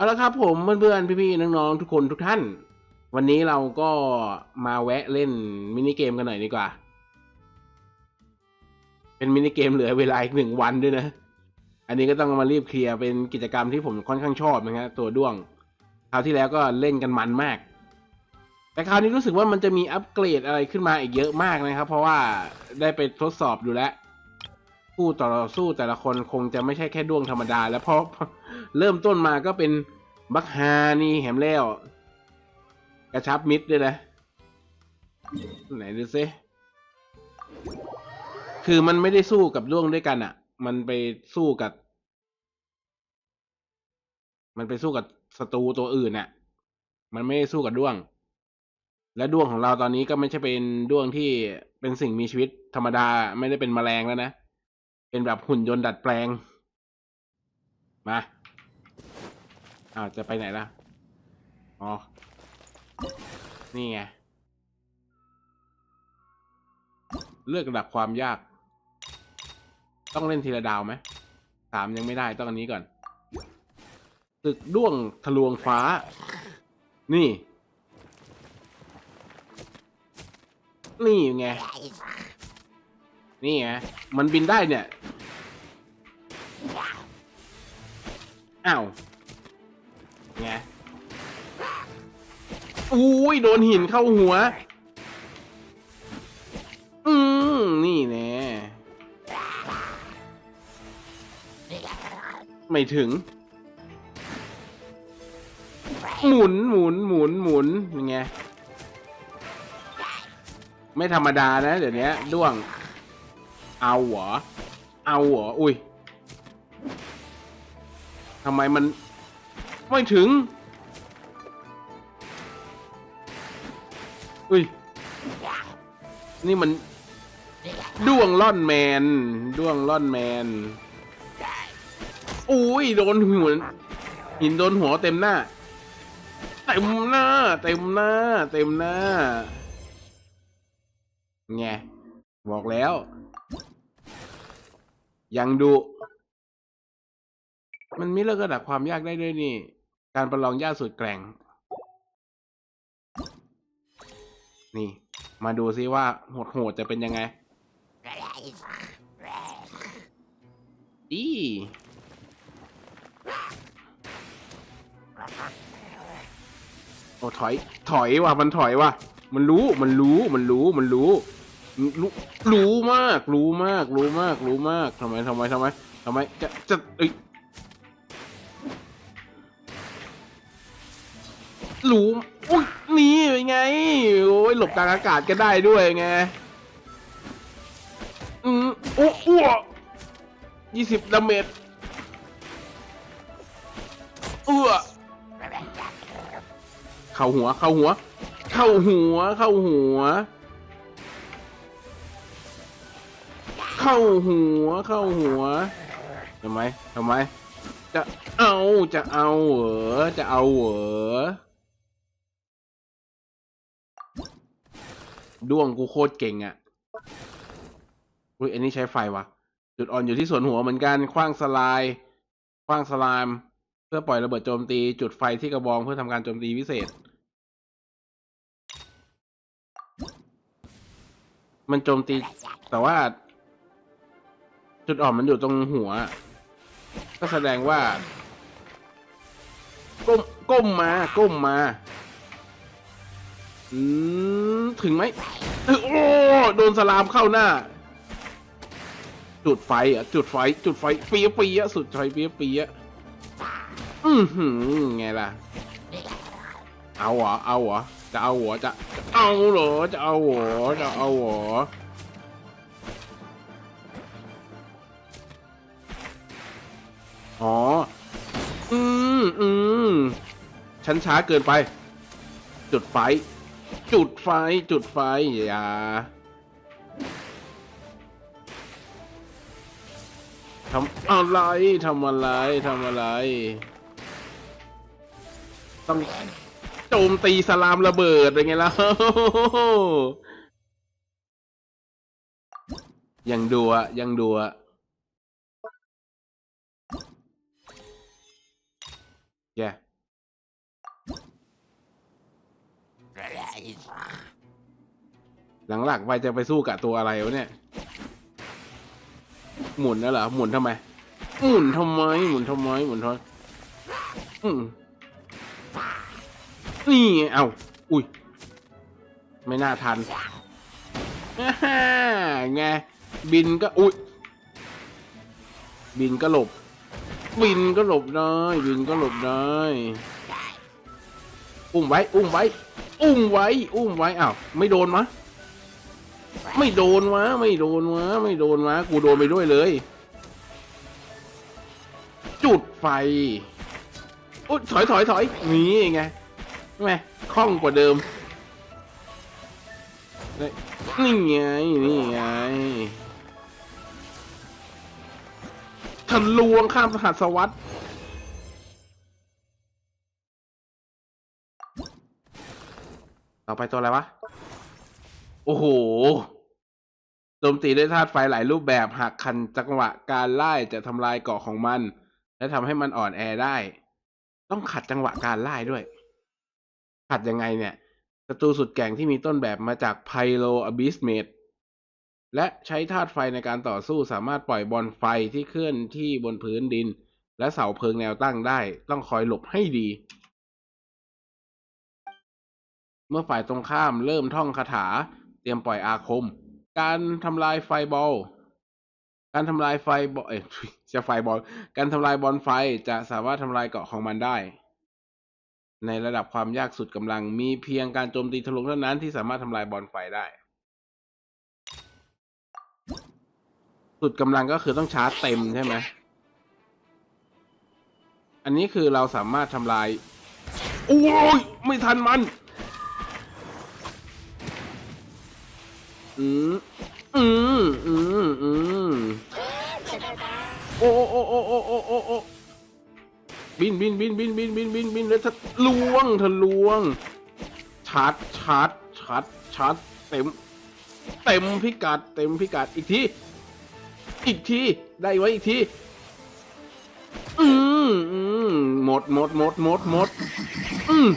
เอาละครับผมเพื่อนๆพี่ๆน้องๆทุกคนทุกท่าน วันนี้เราก็มาแวะเล่นมินิเกมกันหน่อยดีกว่า เป็นมินิเกมเหลือเวลาอีกหนึ่งวันด้วยนะ อันนี้ก็ต้องมารีบเคลียร์เป็นกิจกรรมที่ผมค่อนข้างชอบนะฮะตัวด้วงคราวที่แล้วก็เล่นกันมันมาก แต่คราวนี้รู้สึกว่ามันจะมีอัปเกรดอะไรขึ้นมาอีกเยอะมากนะครับ เพราะว่าได้ไปทดสอบดูแล้ว ผู้ต่อสู้แต่ละคนคงจะไม่ใช่แค่ด้วงธรรมดา แล้วเพราะเริ่มต้นมาก็เป็นบักฮานี่แหมแล้วกระชับมิดด้วยนะ ไหนดูซิคือมันไม่ได้สู้กับด้วงด้วยกันอะ่ะ มันไปสู้กับ มันไปสู้กับศัตรูตัวอื่นน่ะ มันไม่ได้สู้กับด้วง และด้วงของเราตอนนี้ก็ไม่ใช่เป็นด้วงที่เป็นสิ่งมีชีวิตธรรมดา ไม่ได้เป็นแมลงแล้วนะ เป็นแบบหุ่นยนต์ดัดแปลง มาอ้าวจะไปไหนล่ะ อ๋อ นี่ไง เลือกระดับความยาก ต้องเล่นทีละดาวไหมสามยังไม่ได้ต้องอันนี้ก่อน ตึกด้วงทะลวงฟ้า นี่ นี่ไง นี่ไงมันบินได้เนี่ย อ้าวไงอุ้ยโดนหินเข้าหัว อืมนี่แน่ไม่ถึง หมุนหมุนหมุนหมุนยังไงไม่ธรรมดานะ เดี๋ยวนี้ด้วง เอาเหรอ เอาเหรอ อุ้ยทำไมมัน ไม่ถึง อุ้ย นี่มัน ด้วงล่อนแมน ด้วงล่อนแมน อุ้ย โดนหัวหินโดนหัวเต็มหน้า เต็มหน้า เต็มหน้า เต็มหน้าไงบอกแล้ว ยังดูมันมีเลือกระดับความยากได้ด้วยนี่ การประลองย่าสุดแกร่ง นี่ มาดูซิว่าโหดๆจะเป็นยังไงอีโอ้ถอย ถอยว่ะ มันถอยว่ะ มันรู้ มันรู้ มันรู้ มันรู้ รู้รู้มาก รู้มาก รู้มาก รู้มากทำไมทำไมทำไมทำไมจะจะเอ้ยรู้อุ้ยนี่เป็นไงโอ้ยหลบกลางอากาศก็ได้ด้วยไงอืมโอ้อ้วยี่สิบดาเมจอื้อเข้าหัว เข้าหัว เข้าหัว เข้าหัว เข้าหัวเข้าหัวทำไมทำไม จะเอาจะเอาเหรอจะเอาเหรอด้วงกูโคตรเก่งอะ่ะอุ้ยอันนี้ใช้ไฟวะจุดอ่อนอยู่ที่ส่วนหัวเหมือนกันคว้างสลายคว้างสลาม เพื่อปล่อยระเบิดโจมตี จุดไฟที่กระบองเพื่อทำการโจมตีพิเศษ มันโจมตีแต่ว่า จุดอ่อนมันอยู่ตรงหัว ก็แสดงว่า ก้มก้มมา ก้มมาอืมถึงไหมโอ้โดนสลามเข้าหน้า จุดไฟอะ จุดไฟ จุดไฟเปียเปียสุดไฟเปียเปียอือหือไงล่ะ เอาเหรอเอาเหรอจะเอาเหรอจะจะเอาเหรอจะเอาเหรอจะเอาเหรอ อ๋อ อืมอืมฉันช้าเกินไป จุดไฟ จุดไฟ จุดไฟ อย่า ทำอะไร ทำอะไร ทำอะไร ต้องโจมตีสลามระเบิดเป็นไงล่ะยังดูอะยังดูอะ Yeah. หลังๆไปจะไปสู้กับตัวอะไรวะเนี่ย หมุนนะเหรอ หมุนทำไม หมุนทำไม หมุนทำไม หมุนทำไมนี่เอาอุ้ย ไม่น่าทันไง บินก็ อุ้ย บินก็หลบ บินก็หลบได้บินก็หลบได้อุ้มไว้ อุ้มไว้ อุ้มไว้ อุ้มไว้อ้าวไม่โดนมะไม่โดนวะ ไม่โดนวะ ไม่โดนวะ กูโดนไปด้วยเลย จุดไฟอุ๊ยถอยถอยถอยนี่ไงใช่ไหมคล่องกว่าเดิมนี่ไงนี่ไง ทะลวงข้ามสหัสวรรษต่อไปตัวอะไรวะ โอ้โหโจมตีด้วยธาตุไฟหลายรูปแบบหากคันจังหวะการไล่จะทำลายเกาะของมัน และทำให้มันอ่อนแอได้ ต้องขัดจังหวะการไล่ด้วย ขัดยังไงเนี่ยศัตรูสุดแก่งที่มีต้นแบบมาจากไพโลอบิสเมด และใช้ธาตุไฟในการต่อสู้สามารถปล่อยบอลไฟที่เคลื่อนที่บนพื้นดิน และเสาเพลิงแนวตั้งได้ ต้องคอยหลบให้ดี เมื่อฝ่ายตรงข้ามเริ่มท่องคาถา เตรียมปล่อยอาคม การทำลายไฟบอล การทำลายไฟบอลเอ้จะไฟบอล การทำลายบอลไฟจะสามารถทำลายเกาะของมันได้ ในระดับความยากสุดกำลังมีเพียงการโจมตีทะลุเท่านั้นที่สามารถทำลายบอลไฟได้ สุดกำลังก็คือต้องชาร์จเต็มใช่ไหม อันนี้คือเราสามารถทำลาย โอ้ย ไม่ทันมัน อืม อืม อืม อืม โอ้โอ้โอ้โอ้โอ้โอ้โอ้บินบินบินบินบินบินบินบินเลยทะลวงทะลวง ชาร์จชาร์จชาร์จชาร์จเต็ม เต็มพิกัด เต็มพิกัดอีกที อีกที ได้ไว้อีกที อืมอืมหมดหมดหมดหมดหมดอืม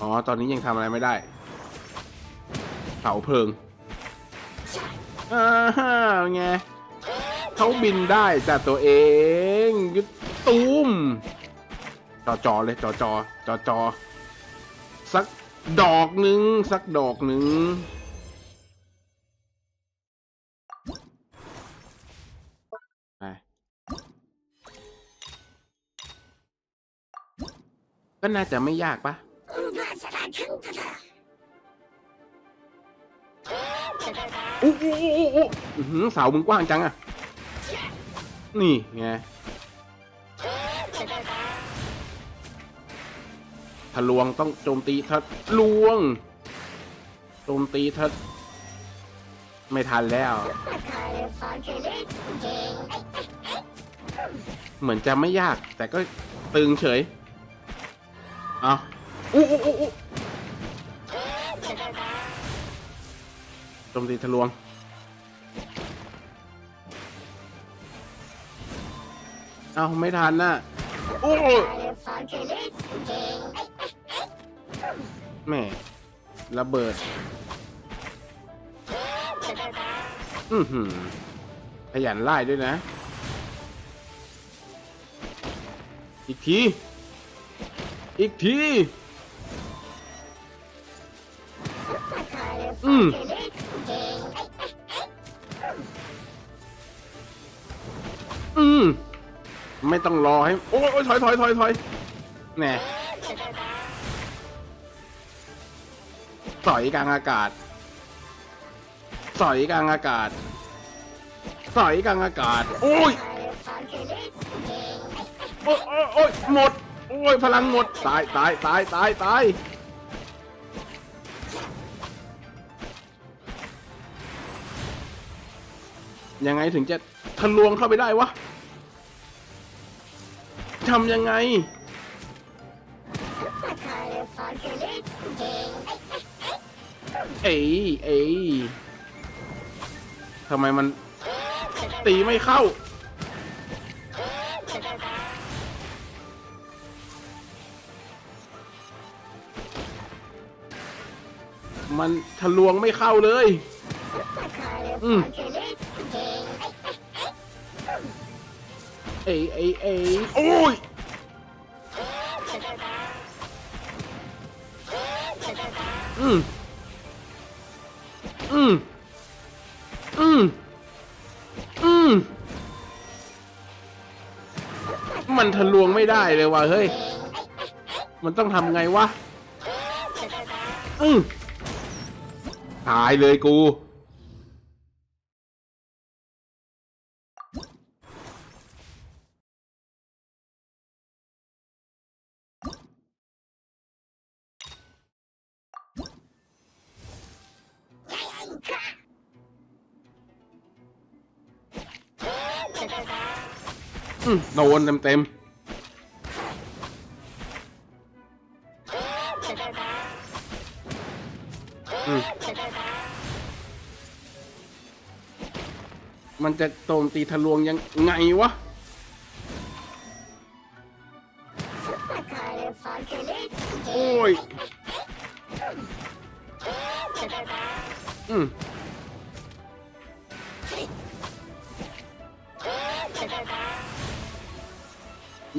อ๋อ ตอนนี้ยังทำอะไรไม่ได้ เผาเพลิงอ่าฮะไงเขาบินได้จากตัวเองยึดตูมจอจอเลยจอจอจอจอสักดอกหนึ่งสักดอกหนึ่ง น่าจะไม่ยากปะอู้อู้อู้อู้เสามึงกว้างจังอะนี่ไงทะลวงต้องโจมตีทะลวง โจมตีทะไม่ทันแล้ว เหมือนจะไม่ยาก แต่ก็ตึงเฉย เอาอู้อู้อู้อู้โจมตีทะลวง เอาไม่ทันน่ะโอ้ยแหม่ระเบิด อือหือขยันไล่ด้วยนะ อีกที อีกที อืมอืม ไม่ต้องรอให้ โอ้ยถอยถอยถอยถอยแหน่สอยกลางอากาศสอยกลางอากาศสอยกลางอากาศ โอ้ย โอ้ยโอ้ยโอ้ยหมด โอ้ยพลังหมดตายตายตายตายตายยังไงถึงจะทะลวงเข้าไปได้วะทำยังไงเอ้ยเอ้ยทำไมมันตีไม่เข้า มันทะลวงไม่เข้าเลย อืมเอ้ยเอ้ยเอ้ยโอ้ยอืมอืมอืมอืมมันทะลวงไม่ได้เลยว่ะเฮ้ย มันต้องทำไงวะ อืม ตายเลยกู อืมโดนเต็มเต็มๆ จะโจมตีทะลวงยังไงวะ โอ้ย อืม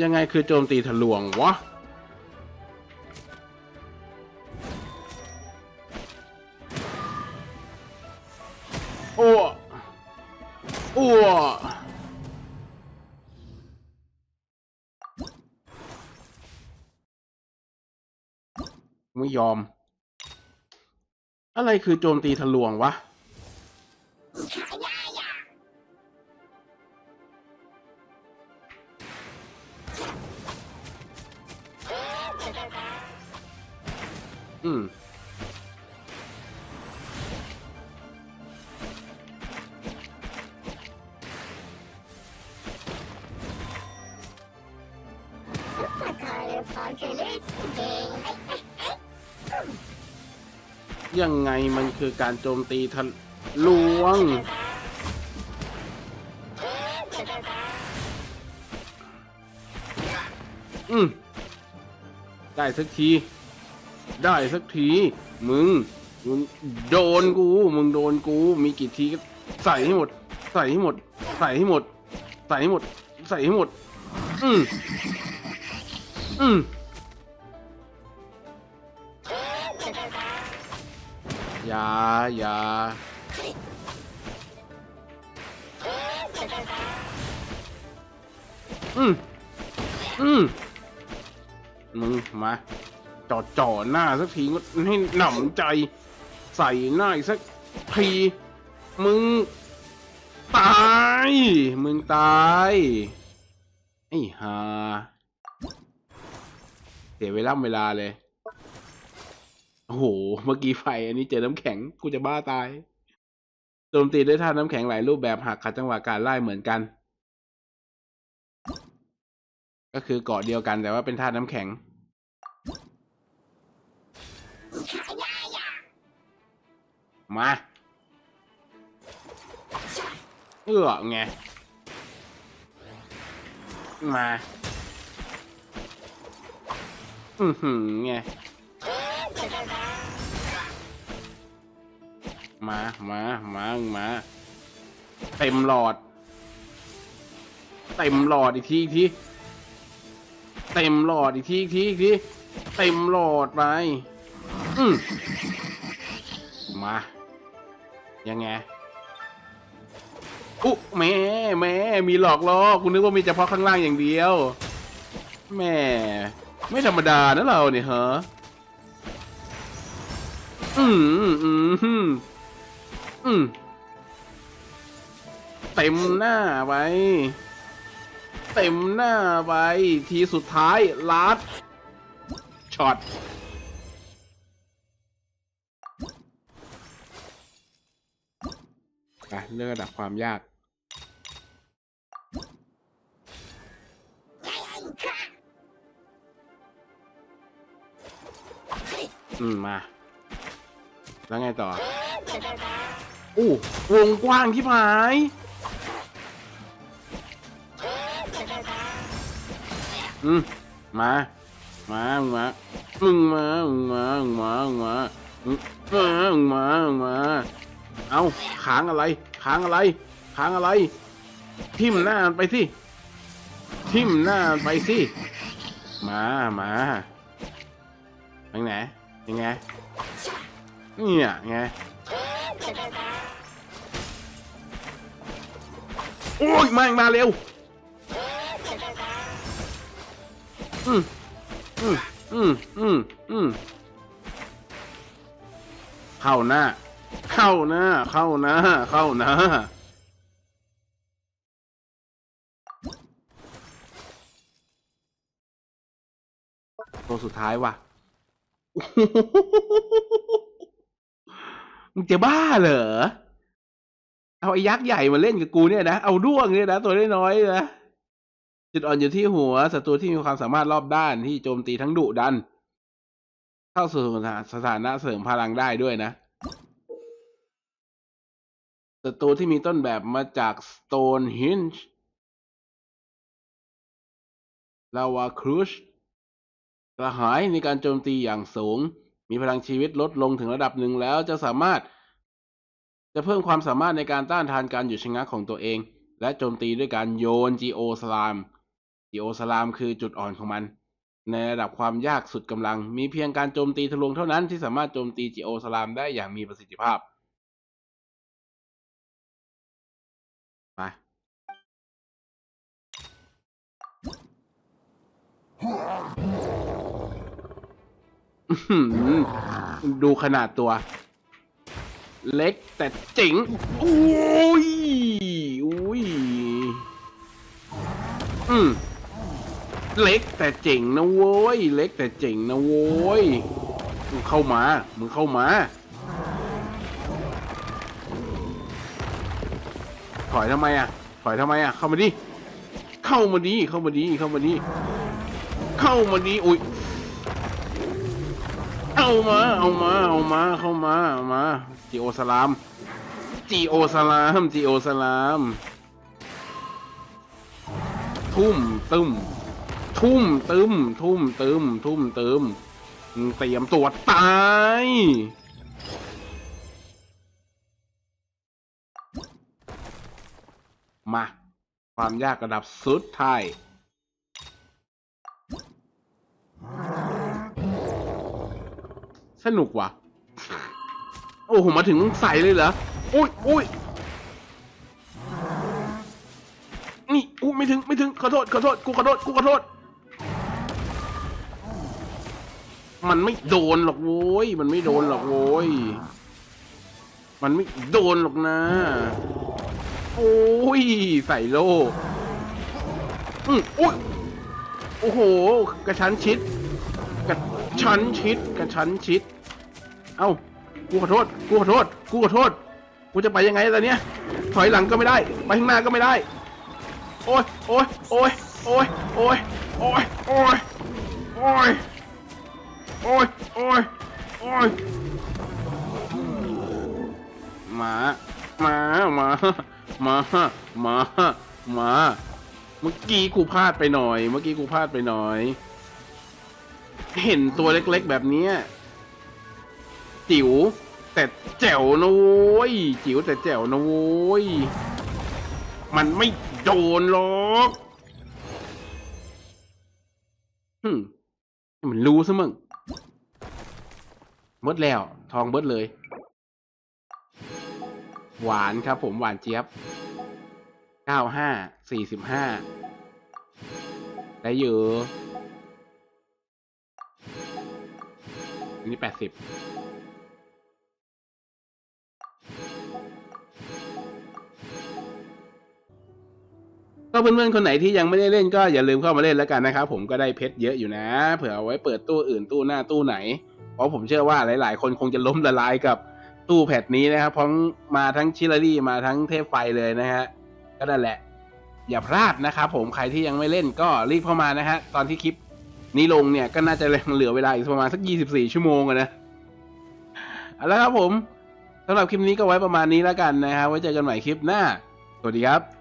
ยังไงคือโจมตีทะลวงวะ ยอม อะไรคือโจมตีทะลวงวะ คือการโจมตีทะลวง อืมได้สักที ได้สักที มึง มึงโดนกู มึงโดนกู มีกี่ทีก็ใส่ให้หมด ใส่ให้หมด ใส่ให้หมด ใส่ให้หมด ใส่ให้หมด อืมอืม อย่าอย่าอืมอืมมึงมาจอดจ่อหน้าสักทีให้หนำใจ ใส่หน้าอีกสักทีมึง ตาย มึงตาย ไอ้ห่าเสียเวลาเวลาเลย โอ้โห เมื่อกี้ไฟ อันนี้เจอน้ำแข็ง กูจะบ้าตาย โจมตีด้วยท่าน้ำแข็งหลายรูปแบบหักขัดจังหวะการไล่เหมือนกัน ก็คือเกาะเดียวกันแต่ว่าเป็นท่าน้ำแข็ง มา เอื้อไง มา อือหือไง มามามามาเต็มหลอด เต็มหลอดอีกทีอีกทีเต็มหลอดอีกทีอีกทีอีกทีเต็มหลอดไปอืมมายังไงอุ๊แม่แม่มีหลอกล้อคุณนึกว่ามีเฉพาะข้างล่างอย่างเดียวแม่ไม่ธรรมดานะเราเนี่ยเหรออืมอืม อืมเต็มหน้าไปเต็มหน้าไปทีสุดท้ายลัดช็อตไปเลือกระดับความยากอืม มา แล้วไงต่อ อู้วงกว้างที่หาย อืมมา มา มึงมา มึงมา มึงมา มึงมา มึงมามามามา เอาค้างอะไร ค้างอะไร ค้างอะไร ทิ่มหน้ามันไปสิ ทิ่มหน้ามันไปสิ มา มาไปไหนยังไงเนี่ยไง โอ้ยมาอีกมาเร็ว อืมอืมอืมอืมอืมเข้าหน้า เข้าหน้า เข้าหน้า เข้าหน้าตัวสุดท้ายว่ะ มึงจะบ้าเหรอ เอาไอ้ยักษ์ใหญ่มาเล่นกับกูเนี่ยนะ เอาด้วงเนี่ยนะ ตัวน้อยๆนะ จุดอ่อนอยู่ที่หัว ศัตรูที่มีความสามารถรอบด้านที่โจมตีทั้งดุดัน เข้าสู่สถานะเสริมพลังได้ด้วยนะ ศัตรูที่มีต้นแบบมาจาก Stonehenge ลาวาครูชกระหายในการโจมตีอย่างสูง มีพลังชีวิตลดลงถึงระดับหนึ่งแล้วจะสามารถ จะเพิ่มความสามารถในการต้านทานการหยุดชะงักของตัวเอง และโจมตีด้วยการโยน Geo Slam Geo Slam คือจุดอ่อนของมัน ในระดับความยากสุดกำลัง มีเพียงการโจมตีทะลวงเท่านั้นที่สามารถโจมตี Geo Slam ได้อย่างมีประสิทธิภาพไป ดูขนาดตัว เล็กแต่เจ๋งโอ้ยอุ้ยอืมเล็กแต่เจ๋งนะโว้ย เล็กแต่เจ๋งนะโว้ยมึงเข้ามามึงเข้ามา ถอยทำไมอะ ถอยทำไมอะ เข้ามาดิ เข้ามาดิ เข้ามาดิ เข้ามาดิ เข้ามาดิอุ้ย เอามา เอามา เอามา เข้ามาเอามาจีโอสลามจีโอสลามจีโอสลาม ทุ่มตึมทุ่มตึมทุ่มตึมทุ่มตึมมึงเตรียมตัวตายมา ความยากระดับสุดท้าย สนุกว่ะ โอ้โห มาถึงใส่เลยเหรอ อุ้ยอุ้ยนี่อู้ไม่ถึง ไม่ถึง ขอโทษ ขอโทษ กูขอโทษ กูขอโทษ มันไม่โดนหรอกโว้ย มันไม่โดนหรอกโว้ย มันไม่โดนหรอกนะ โอ้ย ใส่โลอืมอุ้ยโอ้โห กระชั้นชิด ชั้นชิดกระชั้นชิด เอ้า กูขอโทษ กูขอโทษ กูขอโทษ กูจะไปยังไงตอนเนี้ย ถอยหลังก็ไม่ได้ ไปข้างหน้าก็ไม่ได้ โอ้ยโอ้ยโอ้ยโอ้ยโอ้ยโอ้ยโอ้ยโอ้ยโอ้ยโอ้ยโอ้ยหมามามามามามาเมื่อกี้กูพลาดไปหน่อย เมื่อกี้กูพลาดไปหน่อย เห็นตัวเล็กๆแบบนี้จิ๋วแต่แจ๋วนะโว้ยจิ๋วแต่แจ๋วนะโว้ยมันไม่โดนหรอกฮึมมันรู้ซะมึงเบิดแล้ว ทองเบิดเลย หวานครับผมหวานเจี๊ยบเก้าห้าสี่สิบห้าได้อยู่อั นนี้แปดสิบก็เพื่อนๆคนไหนที่ยังไม่ได้เล่นก็อย่าลืมเข้ามาเล่นแล้วกันนะครับผมก็ได้เพชรเยอะอยู่นะ เผื่อเอาไว้เปิดตู้อื่นตู้หน้าตู้ไหน เพราะผมเชื่อว่าหลาย ๆ คนคงจะล้มละลายกับตู้แพทนี้นะครับเพราะมาทั้งชิลลี่มาทั้งเทพไฟเลยนะฮะก็นั่นแหละ อย่าพลาดนะครับผมใครที่ยังไม่เล่นก็รีบเข้ามานะฮะตอนที่คลิป นี้ลงเนี่ยก็น่าจะเหลือเวลาอีกประมาณสัก 24 ชั่วโมงนะเอาละครับผมสำหรับคลิปนี้ก็ไว้ประมาณนี้แล้วกันนะครับไว้เจอกันใหม่คลิปหน้า สวัสดีครับ